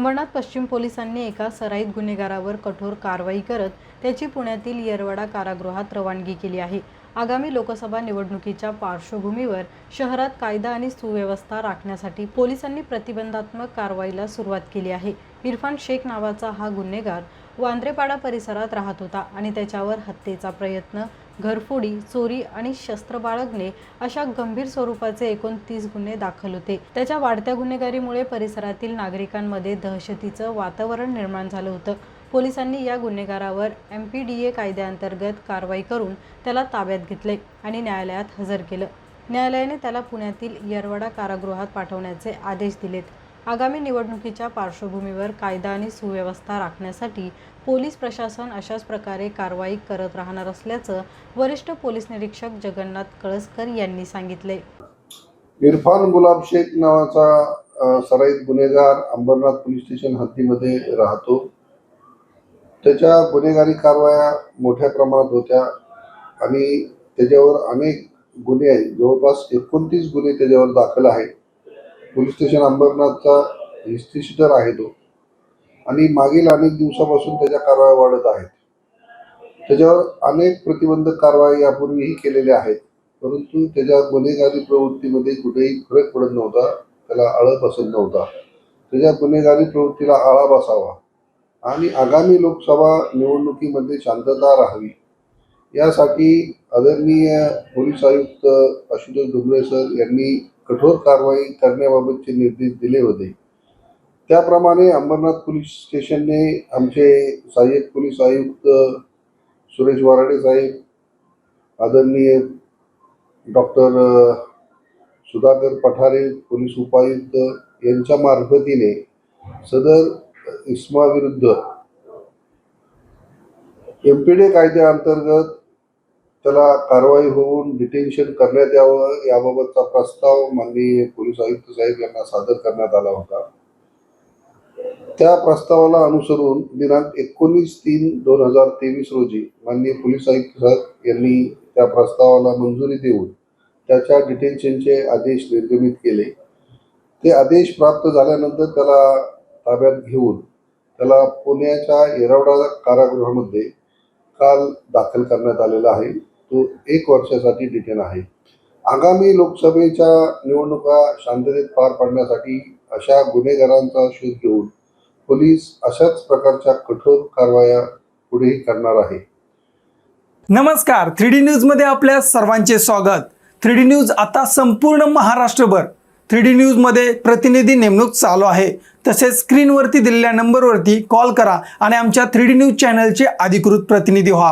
अंबरनाथ पश्चिम पोलिसांनी एका सराईत गुन्हेगारावर कठोर कारवाई करत त्याची पुण्यातील येरवडा कारागृहात रवानगी केली आहे. आगामी लोकसभा निवडणुकीच्या पार्श्वभूमीवर शहरात कायदा आणि सुव्यवस्था राखण्यासाठी पोलिसांनी प्रतिबंधात्मक कारवाईला सुरुवात केली आहे. इरफान शेख नावाचा हा गुन्हेगार वांद्रेपाडा परिसरात राहत होता आणि त्याच्यावर हत्येचा प्रयत्न घरफोडी चोरी आणि शस्त्र बाळगणे अशा गंभीर स्वरूपाचे एकूण तीस गुन्हे दाखल होते. त्याच्या वाढत्या गुन्हेगारीमुळे परिसरातील नागरिकांमध्ये दहशतीचं वातावरण निर्माण झालं होतं. पोलिसांनी या गुन्हेगारावर एम पी डी ए कायद्याअंतर्गत कारवाई करून त्याला ताब्यात घेतले आणि न्यायालयात हजर केलं. न्यायालयाने त्याला पुण्यातील येरवडा कारागृहात पाठवण्याचे आदेश दिलेत. आगामी निवडणुकीच्या पार्श्वभूमीवर कायदा आणि सुव्यवस्था राखण्यासाठी पोलीस प्रशासन अशाच प्रकारे कारवाई करत राहणार असल्याचं वरिष्ठ पोलीस निरीक्षक जगन्नाथ कळसकर यांनी सांगितले. इरफान गुलाब शेख नावाचा सराईत गुन्हेगार अंबरनाथ पोलीस स्टेशन हद्दीमध्ये राहतो. त्याच्या गुन्हेगारी कारवाया मोठ्या प्रमाणात होत्या आणि त्याच्यावर अनेक गुन्हे आहेत. जवळपास एकोणतीस गुन्हे त्याच्यावर दाखल आहेत. पोलीस स्टेशन अंबरनाथचा हिस्ट्री आहे तो. आणि मागील अनेक दिवसापासून त्याच्या कारवाया वाढत आहेत. त्याच्यावर अनेक प्रतिबंधक कारवाई यापूर्वीही केलेल्या आहेत. परंतु त्याच्या गुन्हेगारी प्रवृत्तीमध्ये कुठेही फरक पडत नव्हता. त्याला आळ बसत नव्हता. त्याच्या गुन्हेगारी प्रवृत्तीला आळा बसावा आणि आगामी लोकसभा निवडणुकीमध्ये शांतता राहावी. यासाठी आदरणीय पोलीस आयुक्त आशुतोष डुंबरे सर यांनी कठोर कारवाई करण्याबाबतचे निर्देश दिले होते. त्याप्रमाणे अंबरनाथ पोलीस स्टेशनने आमचे सहाय्यक पोलीस आयुक्त सुरेश वराडे साहेब आदरणीय डॉक्टर सुधाकर पठारे पोलीस उपायुक्त यांच्या मार्फतीने सदर इस्माविरुद्ध एम पी डी कायद्याअंतर्गत त्याला कारवाई होऊन डिटेन्शन करण्यात यावं याबाबतचा प्रस्ताव माननीय पोलीस आयुक्त साहेब यांना सादर करण्यात आला होता. त्या प्रस्तावाला अनुसरून दिनांक एकोणीस तीन दोन हजार तेवीस रोजी माननीय पोलीस आयुक्त साहेब यांनी त्या प्रस्तावाला मंजुरी देऊन त्याच्या डिटेन्शनचे आदेश निर्गमित केले. ते आदेश प्राप्त झाल्यानंतर त्याला ताब्यात घेऊन त्याला पुण्याच्या येरवडा कारागृहामध्ये काल दाखल करण्यात आलेला आहे. तो एक वर्षासाठी डिटेन आहे आगामी लोकसभेच्या निवडणुका शांततेत पार पाडण्यासाठी अशा गुन्हेगारांचा शोध घेऊन पोलीस अशाच प्रकारच्या कठोर कारवाया पुढेही करणार आहे. नमस्कार. थ्री डी न्यूजमध्ये आपल्या सर्वांचे स्वागत. थ्री डी न्यूज आता संपूर्ण महाराष्ट्रभर थ्री डी न्यूजमध्ये प्रतिनिधी नेमणूक चालू आहे. तसेच स्क्रीनवरती दिलेल्या नंबरवरती कॉल करा आणि आमच्या थ्री डी न्यूज चॅनलचे अधिकृत प्रतिनिधी व्हा.